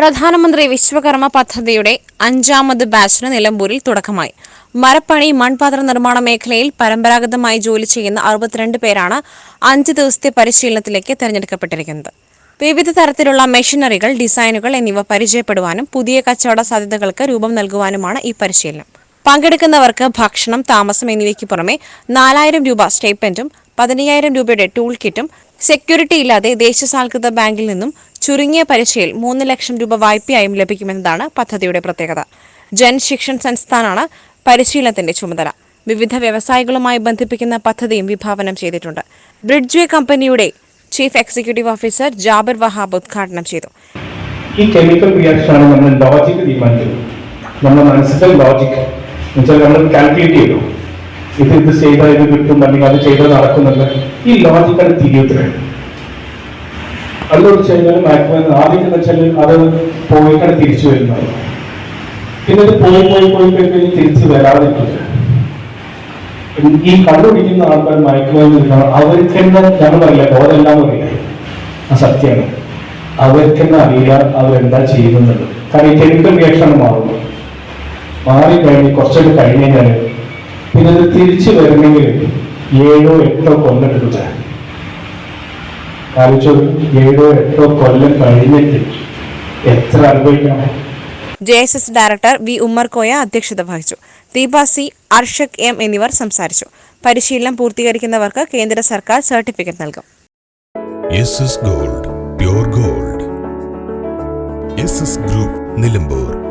പ്രധാനമന്ത്രി വിശ്വകർമ്മ പദ്ധതിയുടെ അഞ്ചാമത് ബാച്ചിന് നിലമ്പൂരിൽ തുടക്കമായി. മരപ്പണി മൺപാത്ര നിർമ്മാണ മേഖലയിൽ പരമ്പരാഗതമായി ജോലി ചെയ്യുന്ന അറുപത്തിരണ്ട് പേരാണ് അഞ്ച് ദിവസത്തെ പരിശീലനത്തിലേക്ക് തെരഞ്ഞെടുക്കപ്പെട്ടിരിക്കുന്നത്. വിവിധ തരത്തിലുള്ള മെഷീനറികൾ ഡിസൈനുകൾ എന്നിവ പരിചയപ്പെടുവാനും പുതിയ കച്ചവട സാധ്യതകൾക്ക് രൂപം നൽകുവാനുമാണ് ഈ പരിശീലനം. പങ്കെടുക്കുന്നവർക്ക് ഭക്ഷണം താമസം എന്നിവയ്ക്ക് പുറമെ നാലായിരം രൂപ സ്റ്റേപ്പന്റും പതിനയ്യായിരം രൂപയുടെ ടൂൾ കിറ്റും സെക്യൂരിറ്റി ഇല്ലാതെ ദേശസാൽകൃത ബാങ്കിൽ നിന്നും ചുരുങ്ങിയ പലിശയിൽ മൂന്ന് ലക്ഷം രൂപ വായ്പയായും ലഭിക്കുമെന്നതാണ് പദ്ധതിയുടെ പ്രത്യേകത. ജൻശിക്ഷൺ സംസ്ഥാനാണ് പരിശീലനത്തിന്റെ ചുമതല. വിവിധ വ്യവസായികളുമായി ബന്ധിപ്പിക്കുന്ന പദ്ധതിയും വിഭാവനം ചെയ്തിട്ടുണ്ട്. ബ്രിഡ്ജ്വേ കമ്പനിയുടെ chief executive officer Jabir Wahab ഉദ്ഘാടനം ചെയ്തു. ഈ കെമിക്കൽ റിയാക്ഷൻ ആണ് നമ്മൾ ലോജിക് നമ്മുടെ മനസ്സിലെ ലോജിക് നമ്മൾ കാൽക്കുലേറ്റ് ചെയ്തു. ഇത് ഇത് ചെയ്താൽ ഇത് കിട്ടും അല്ലെങ്കിൽ അത് ചെയ്താൽ നടക്കുന്നുണ്ട് ഈ ലോജിക്കൽ തിരിയുത്തരം അതിലോട് ചെയ്താൽ മാക്സിമം ആദ്യം എന്ന് വെച്ചാൽ അത് പോയിട്ടാണ് തിരിച്ചു വരുന്നത്. പിന്നെ ഇത് പോയി പോയി പോയി പോയി കഴിഞ്ഞ് തിരിച്ചു വരാതിരിക്കില്ല. ഈ കണ്ടുപിടിക്കുന്ന ആൾക്കാർ മയക്കുമരുന്ന് അവർക്ക് ഞങ്ങൾ ഞങ്ങളറിയില്ല ബോധമെല്ലാം അറിയാം ആ സത്യമാണ്. അവർക്ക് തന്നെ അറിയില്ല അവരെന്താ ചെയ്യുന്നുള്ളത് കാരണം ഈ കെമിക്കൽ റിയാക്ഷൻ മാറുന്നു മാറിക്കഴിഞ്ഞ് കുറച്ചൊക്കെ കഴിഞ്ഞ് കഴിഞ്ഞാൽ പിന്നെ അത് തിരിച്ചു വരണമെങ്കിൽ ഏഴോ എട്ടോ കൊല്ലം ഏഴോ എട്ടോ കൊല്ലം കഴിഞ്ഞിട്ട് എത്ര അനുഭവിക്കണം J S S director V Ummerkoya അധ്യക്ഷത വഹിച്ചു. ദീപ സി അർഷക് എം എന്നിവർ സംസാരിച്ചു. പരിശീലനം പൂർത്തീകരിക്കുന്നവർക്ക് കേന്ദ്ര സർക്കാർ സർട്ടിഫിക്കറ്റ് നൽകും. Gold pure gold. Group Nilambur.